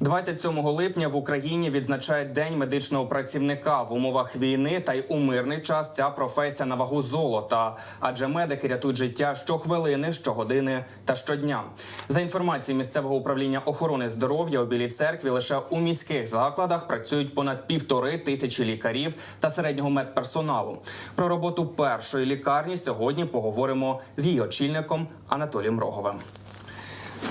27 липня в Україні відзначають День медичного працівника в умовах війни та й у мирний час ця професія на вагу золота, адже медики рятують життя щохвилини, щогодини та щодня. За інформацією місцевого управління охорони здоров'я у Білій церкві лише у міських закладах працюють понад півтори тисячі лікарів та середнього медперсоналу. Про роботу першої лікарні сьогодні поговоримо з її очільником Анатолієм Роговим.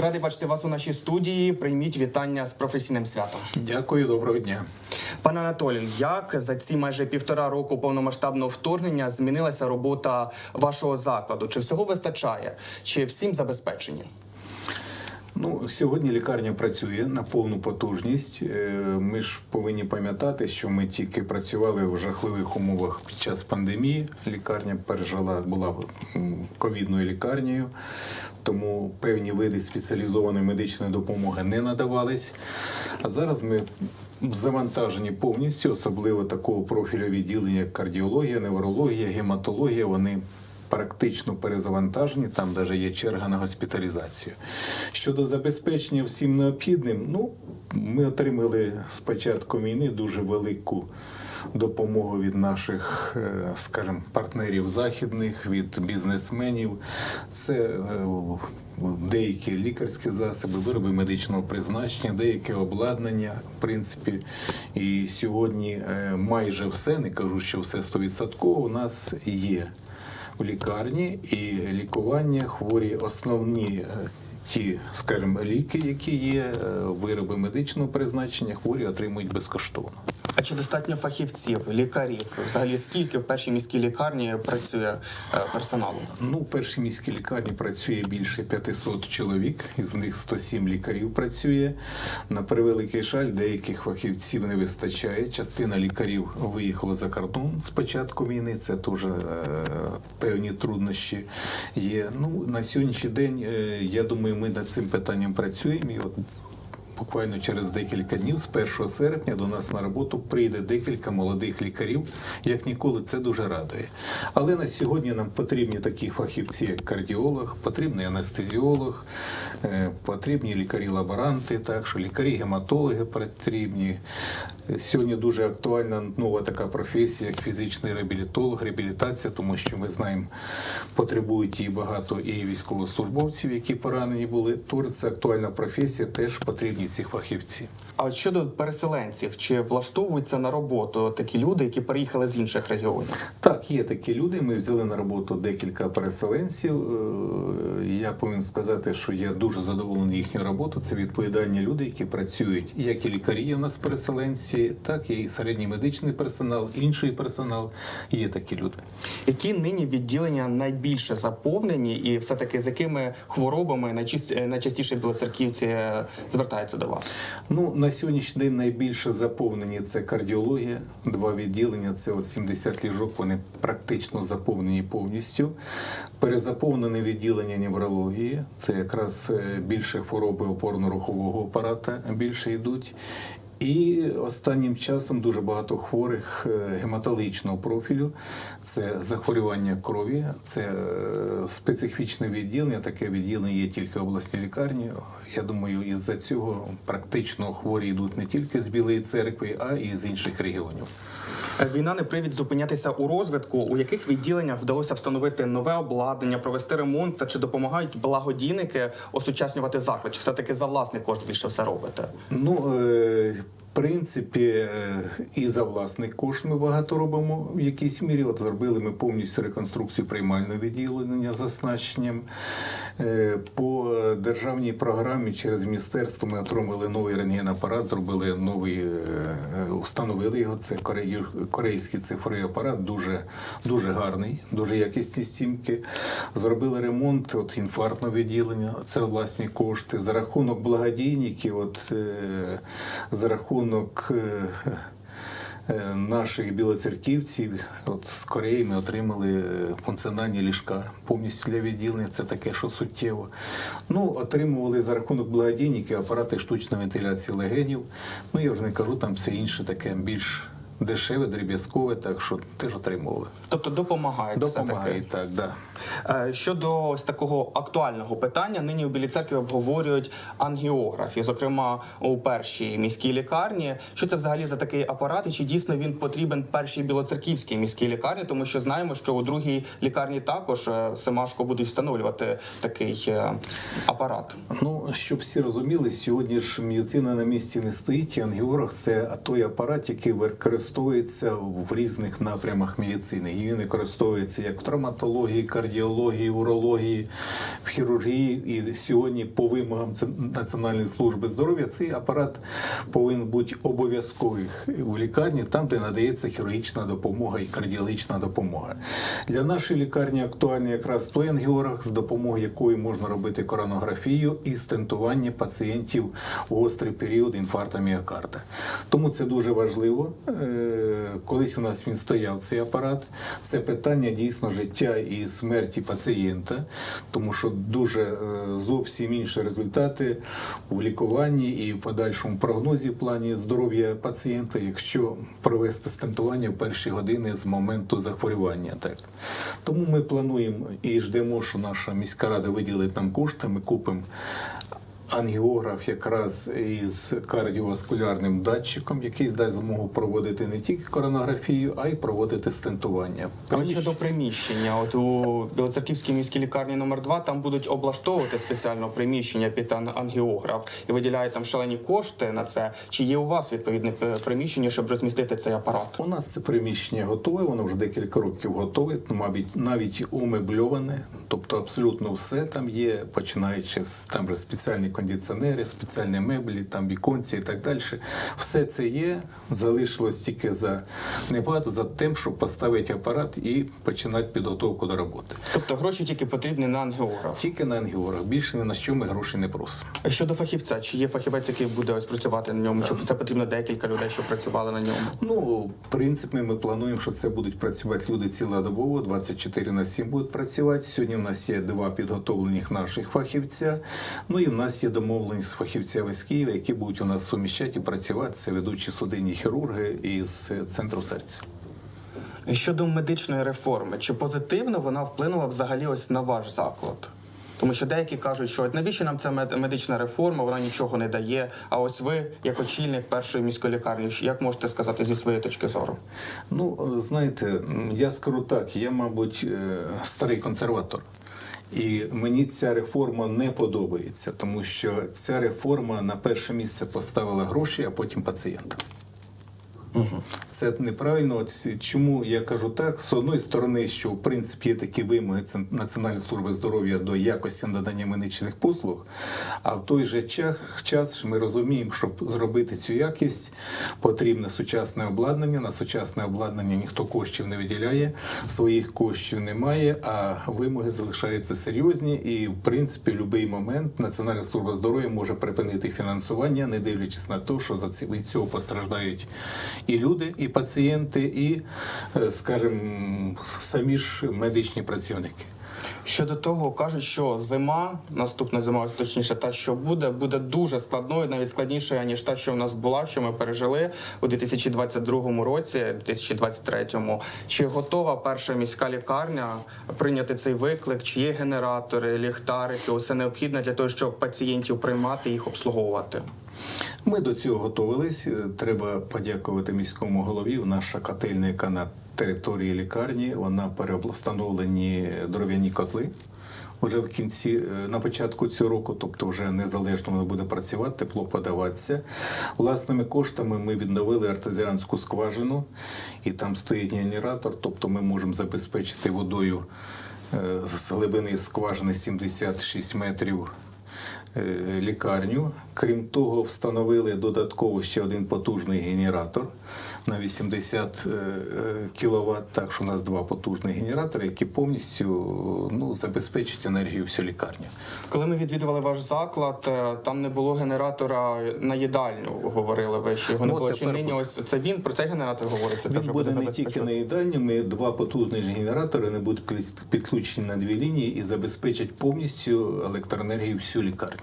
Радий бачити вас у нашій студії. Прийміть вітання з професійним святом. Дякую, доброго дня. Пане Анатолію, як за ці майже півтора року повномасштабного вторгнення змінилася робота вашого закладу? Чи всього вистачає? Чи всім забезпечені? Ну, сьогодні лікарня працює на повну потужність. Е, Ми ж повинні пам'ятати, що ми тільки працювали в жахливих умовах під час пандемії. Лікарня пережила була ковідною лікарнею, тому певні види спеціалізованої медичної допомоги не надавались. А зараз ми завантажені повністю, особливо такого профілю відділення, як кардіологія, неврологія, гематологія. Вони практично перезавантажені, там навіть є черга на госпіталізацію. Щодо забезпечення всім необхідним, ну ми отримали з початку війни дуже велику допомогу від наших, е, скажімо, партнерів західних, від бізнесменів. Це е, деякі лікарські засоби, вироби медичного призначення, деяке обладнання, в принципі. І сьогодні е, майже все, не кажу, що все 100% у нас є в лікарні і лікування хворі основні. Ті, скажімо, ліки, які є, е, вироби медичного призначення, хворі отримують безкоштовно. А чи достатньо фахівців, лікарів? Взагалі, скільки в першій міській лікарні працює е, персоналу? Ну, в першій міській лікарні працює більше 500 чоловік, із них 107 лікарів працює. На превеликий жаль, деяких фахівців не вистачає. Частина лікарів виїхала за кордон з початку війни. Це теж е, певні труднощі є. Ну, на сьогоднішній день, е, я думаю, ми над цим питанням працюємо. І от Буквально через декілька днів, з 1 серпня, до нас на роботу прийде декілька молодих лікарів. Як ніколи, це дуже радує. Але на сьогодні нам потрібні такі фахівці, як кардіолог, потрібний анестезіолог, е, потрібні лікарі-лаборанти, так що лікарі-гематологи потрібні. Сьогодні дуже актуальна нова така професія, як фізичний реабілітолог, реабілітація, тому що ми знаємо, потребують і багато і військовослужбовців, які поранені були. Тож це актуальна професія, теж потрібні ці фахівці. А щодо переселенців, чи влаштовуються на роботу такі люди, які переїхали з інших регіонів? Так, є такі люди. Ми взяли на роботу декілька переселенців. Е, Я повинен сказати, що я дуже задоволений їхньою роботою. Це відповідальні люди, які працюють як і лікарі в нас переселенці, так і середній медичний персонал, інший персонал. Є такі люди. Які нині відділення найбільше заповнені, і все таки з якими хворобами е, найчастіше білоцерківці е, звертаються до вас? Ну на сьогоднішній день найбільше заповнені це кардіологія. Два відділення це от 70 ліжок. Вони практично заповнені повністю. Перезаповнене відділення неврології. Це якраз е, більше хвороби опорно-рухового апарата більше йдуть. І останнім часом дуже багато хворих е, гематологічного профілю. Це захворювання крові, це е, специфічне відділення. Таке відділення є тільки в обласній лікарні. Я думаю, із-за цього практично хворі йдуть не тільки з Білої церкви, а і з інших регіонів. Е, Війна не привід зупинятися у розвитку. У яких відділеннях вдалося встановити нове обладнання, провести ремонт та чи допомагають благодійники осучаснювати заклад? Чи все таки за власний кошт більше все робите? Ну, принципі, е, і за власний кошт ми багато робимо в якійсь мірі. От зробили ми повністю реконструкцію приймального відділення з оснащенням. Е, По державній програмі через міністерство ми отримали новий рентген-апарат, зробили новий, е, установили його. Це корейський цифровий апарат, дуже, дуже гарний, дуже якісні стімки. Зробили ремонт от інфарктного відділення. Це власні кошти. За рахунок благодійників, от за рахунок. Е, е, Наших білоцерківців от з Кореї ми отримали е, функціональні ліжка повністю для відділення. Це таке, що суттєво. Ну, отримували за рахунок благодійників апарати штучної вентиляції легенів. Ну я вже не кажу там все інше таке більш дешеве, дріб'язкове, так що теж отримували. Тобто допомагають. Допомагає, так, да. Е, Щодо ось такого актуального питання, нині у Білій церкві обговорюють ангіографів, зокрема у першій міській лікарні. Що це взагалі за такий апарат, і чи дійсно він потрібен першій білоцерківській міській лікарні? Тому що знаємо, що у другій лікарні також е, Семашко будуть встановлювати такий е, апарат. Ну, щоб всі розуміли, сьогодні ж медицина на місці не стоїть. і Ангіограф – це той апарат, який використовується в різних напрямах медицини. І він використовується як в травматології, кардіології, урології, в хірургії. І сьогодні, по вимогам Національної служби здоров'я, цей апарат повинен бути обов'язковий у лікарні, там, де надається хірургічна допомога і кардіологічна допомога. Для нашої лікарні актуальний якраз той ангіограф, з допомогою якої можна робити коронографію і стентування пацієнтів у гострий період інфаркту міокарда. Тому це дуже важливо. Е, Колись у нас він стояв цей апарат. Це питання дійсно життя і смерті пацієнта, тому що дуже е, зовсім інші результати у лікуванні і в подальшому прогнозі в плані здоров'я пацієнта, якщо провести стентування в перші години з моменту захворювання. Так тому ми плануємо і ждемо, що наша міська рада виділить нам кошти. Ми купимо. Ангіограф якраз із кардіоваскулярним датчиком, який дасть змогу проводити не тільки коронографію, а й проводити стентування. Але щодо приміщення, от у Білоцерківській міській лікарні номер 2 там будуть облаштовувати спеціально приміщення під ангіограф і виділяють там шалені кошти на це. Чи є у вас відповідне приміщення, щоб розмістити цей апарат? У нас це приміщення готове, воно вже декілька років готове, ну, мабуть, навіть умебльоване, тобто абсолютно все там є, починаючи з там же спеціальні кондиціонери, спеціальні меблі, там віконці і так далі. Все це є. Залишилось тільки за небагато за тим, щоб поставити апарат і починати підготовку до роботи. Тобто гроші тільки потрібні на ангіограф. Тільки на ангіорах. Більше ні на що ми грошей не просимо. Щодо фахівця, чи є фахівець, який буде ось працювати на ньому? Чи це потрібно декілька людей, щоб працювали на ньому? Ну, в принципі, ми плануємо, що це будуть працювати люди цілодобово, 24 на 7 будуть працювати. Сьогодні в нас є два підготовлених наших фахівця. Ну і в нас є домовленість з фахівцями з Києва, які будуть у нас суміщати і працювати. Це ведучі судинні хірурги із центру серця. Щодо медичної реформи, чи позитивно вона вплинула взагалі ось на ваш заклад? Тому що деякі кажуть, що навіщо нам ця медична реформа, вона нічого не дає. А ось ви, як очільник першої міської лікарні, як можете сказати зі своєї точки зору? Ну, е, знаєте, я скажу так, я, мабуть, е, старий консерватор. І мені ця реформа не подобається, тому що ця реформа на перше місце поставила гроші, а потім пацієнта. Це неправильно. Чому я кажу так? З одної сторони, що в принципі є такі вимоги Національної служби здоров'я до якості надання медичних послуг, а в той же час, ми розуміємо, щоб зробити цю якість, потрібне сучасне обладнання. На сучасне обладнання ніхто коштів не виділяє, своїх коштів немає, а вимоги залишаються серйозні. І в принципі, в будь-який момент Національна служба здоров'я може припинити фінансування, не дивлячись на те, що за від цього постраждають і люди, і пацієнти, і, е, скажімо, самі ж медичні працівники. Щодо того, кажуть, що зима, наступна зима, точніше, та що буде, буде дуже складною, навіть складнішою, ніж та, що в нас була, що ми пережили у 2022 році, 2023. Чи готова перша міська лікарня прийняти цей виклик? Чи є генератори, ліхтарики? Усе необхідне для того, щоб пацієнтів приймати їх обслуговувати? Ми до цього готувалися. Треба подякувати міському голові. Наша котельня, яка на території лікарні, вона переобстановлені дров'яні котли. Уже в кінці, е, на початку цього року, тобто вже незалежно воно буде працювати, тепло подаватися. Власними коштами ми відновили артезіанську скважину, і там стоїть генератор, тобто ми можемо забезпечити водою е, з глибини скважини 76 метрів е, лікарню. Крім того, встановили додатково ще один потужний генератор на 80 кВт. Так що у нас два потужні генератори, які повністю ну, забезпечать енергію всю лікарню. Коли ми відвідували ваш заклад, е, там не було генератора на їдальню. Говорили ви, що його не Ну, було. Чи нині буде. ось це він про цей генератор говориться? Він буде не тільки на їдальні, ми два потужні генератори вони будуть підключені на дві лінії і забезпечать повністю електроенергію всю лікарню.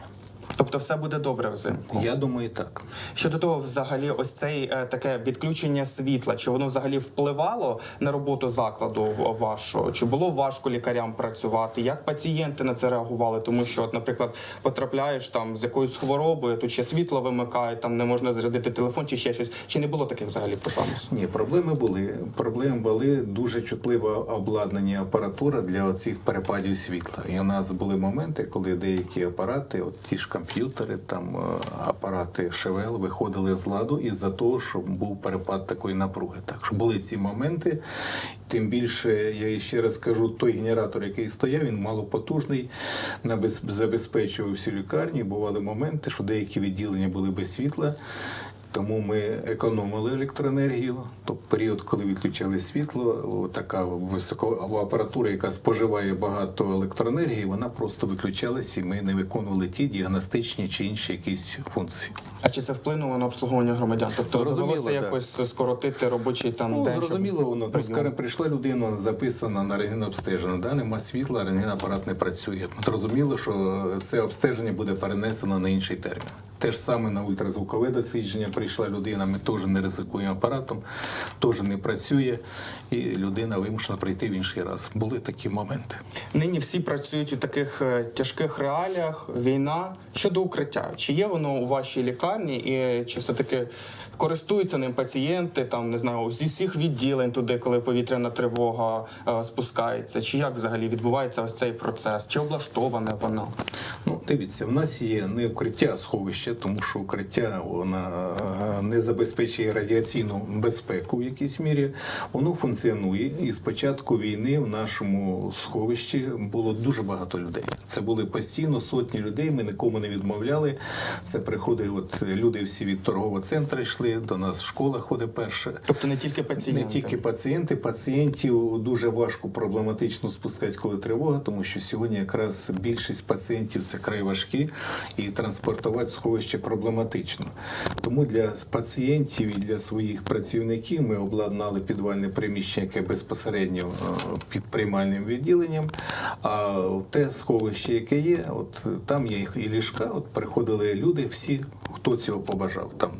Тобто все буде добре взимку. Я думаю, так. Щодо того, взагалі, ось цей е, таке відключення світла, чи воно взагалі впливало на роботу закладу вашого? Чи було важко лікарям працювати? Як пацієнти на це реагували? Тому що, от, наприклад, потрапляєш там з якоюсь хворобою, тут ще світло вимикають, там не можна зарядити телефон чи ще щось. Чи не було таких взагалі проблем? Ні, проблеми були. Проблеми були дуже чутливе обладнання апаратура для цих перепадів світла. І у нас були моменти, коли деякі апарати, от ті ж комп'ютери, там е, апарати ШВЛ виходили з ладу із-за того, що був перепад такої напруги. Так що були ці моменти. Тим більше я ще раз кажу, той генератор, який стояв, він малопотужний, забезпечував всю лікарню. Бували моменти, що деякі відділення були без світла. Тому ми економили електроенергію. Тобто період, коли відключали світло, така високова апаратура, яка споживає багато електроенергії, вона просто виключалась, і ми не виконували ті діагностичні чи інші якісь функції. А чи це вплинуло на обслуговування громадян? Тобто Зрозуміло, довелося якось скоротити робочий там Ну, день? зрозуміло, воно ну, скажімо, прийшла людина, записана на рентген обстеження. Да, нема світла, рентген апарат не працює. Зрозуміло, що це обстеження буде перенесено на інший термін. Те ж саме на ультразвукове дослідження прийшла людина. Ми теж не ризикуємо апаратом, теж не працює, і людина вимушена прийти в інший раз. Були такі моменти. Нині всі працюють у таких е, тяжких реаліях. Війна щодо укриття. Чи є воно у вашій лікарні, і чи все таки користуються ним пацієнти? Там не знаю, зі всіх відділень туди, коли повітряна тривога е, спускається? Чи як взагалі відбувається ось цей процес? Чи облаштоване воно? Ну, дивіться, в нас є не укриття, а сховище, тому що укриття вона е, не забезпечує радіаційну безпеку в якійсь мірі. Воно функціонує. І з початку війни в нашому сховищі було дуже багато людей. Це були постійно сотні людей. Ми нікому не відмовляли. Це приходили от люди всі від торгового центру йшли. До нас школа ходить перша. Тобто не тільки пацієнти? Не тільки пацієнти, пацієнтів дуже важко проблематично спускати, коли тривога, тому що сьогодні якраз більшість пацієнтів це край важкі і транспортувати сховище проблематично. Тому для пацієнтів і для своїх працівників ми обладнали підвальне приміщення, яке безпосередньо е, під приймальним відділенням. А те сховище, яке є, от там є і ліжка. От приходили люди, всі, хто цього побажав. Там,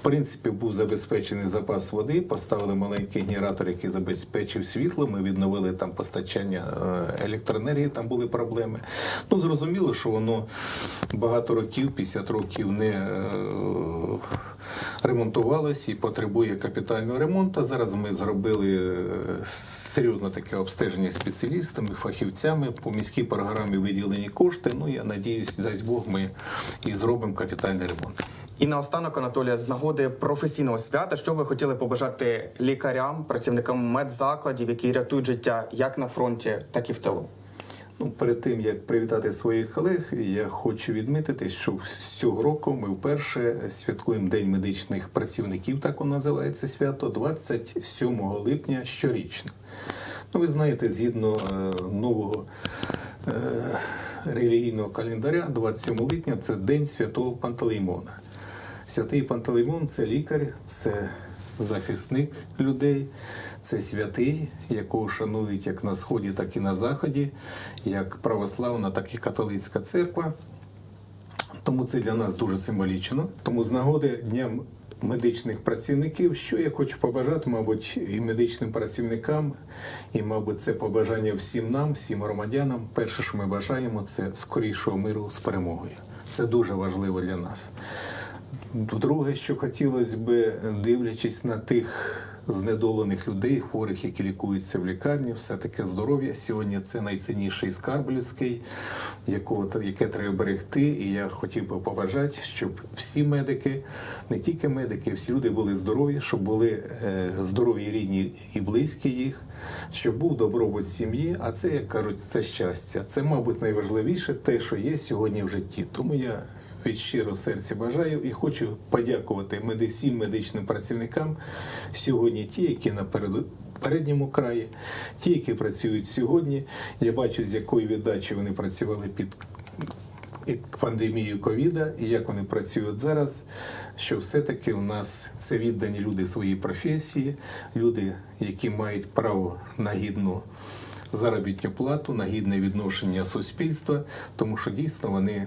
в принципі, був забезпечений запас води, поставили маленький генератор, який забезпечив світло. Ми відновили там постачання е, електроенергії, там були проблеми. Ну, зрозуміло, що воно багато років, 50 років не е, ремонтувалось і потребує капітального ремонту. Зараз ми зробили е, серйозне таке обстеження спеціалістами, фахівцями по міській програмі виділені кошти. Ну я надіюсь, дасть Бог, ми і зробимо капітальний ремонт. І наостанок, Анатолія, з нагоди професійного свята, що ви хотіли побажати лікарям, працівникам медзакладів, які рятують життя як на фронті, так і в тилу? Ну, перед тим як привітати своїх колег, я хочу відмітити, що цього року ми вперше святкуємо День медичних працівників, так воно називається свято, 27 липня щорічно. Ну, ви знаєте, згідно е, нового е, релігійного календаря, 27 липня це День святого Пантелеймона. Святий Пантелеймон це лікар, це захисник людей, це святий, якого шанують як на сході, так і на заході, як православна, так і католицька церква. Тому це для нас дуже символічно. Тому з нагоди Дня медичних працівників, що я хочу побажати, мабуть, і медичним працівникам, і, мабуть, це побажання всім нам, всім громадянам. Перше, що ми бажаємо, це скорішого миру з перемогою. Це дуже важливо для нас. Друге, що хотілося би, дивлячись на тих знедолених людей, хворих, які лікуються в лікарні, все таки здоров'я сьогодні це найцінніший скарб людський, якого яке треба берегти. І я хотів би побажати, щоб всі медики, не тільки медики, всі люди були здорові, щоб були е, здорові рідні і близькі їх, щоб був добробут сім'ї. А це, як кажуть, це щастя. Це, мабуть, найважливіше те, що є сьогодні в житті. Тому я від щиро серця бажаю і хочу подякувати всім медичним працівникам сьогодні, ті, які на передньому краї, ті, які працюють сьогодні. Я бачу, з якою віддачею вони працювали під пандемією ковіда, і як вони працюють зараз, що все-таки у нас це віддані люди своїй професії, люди, які мають право на гідну заробітну плату, на гідне відношення суспільства, тому що дійсно вони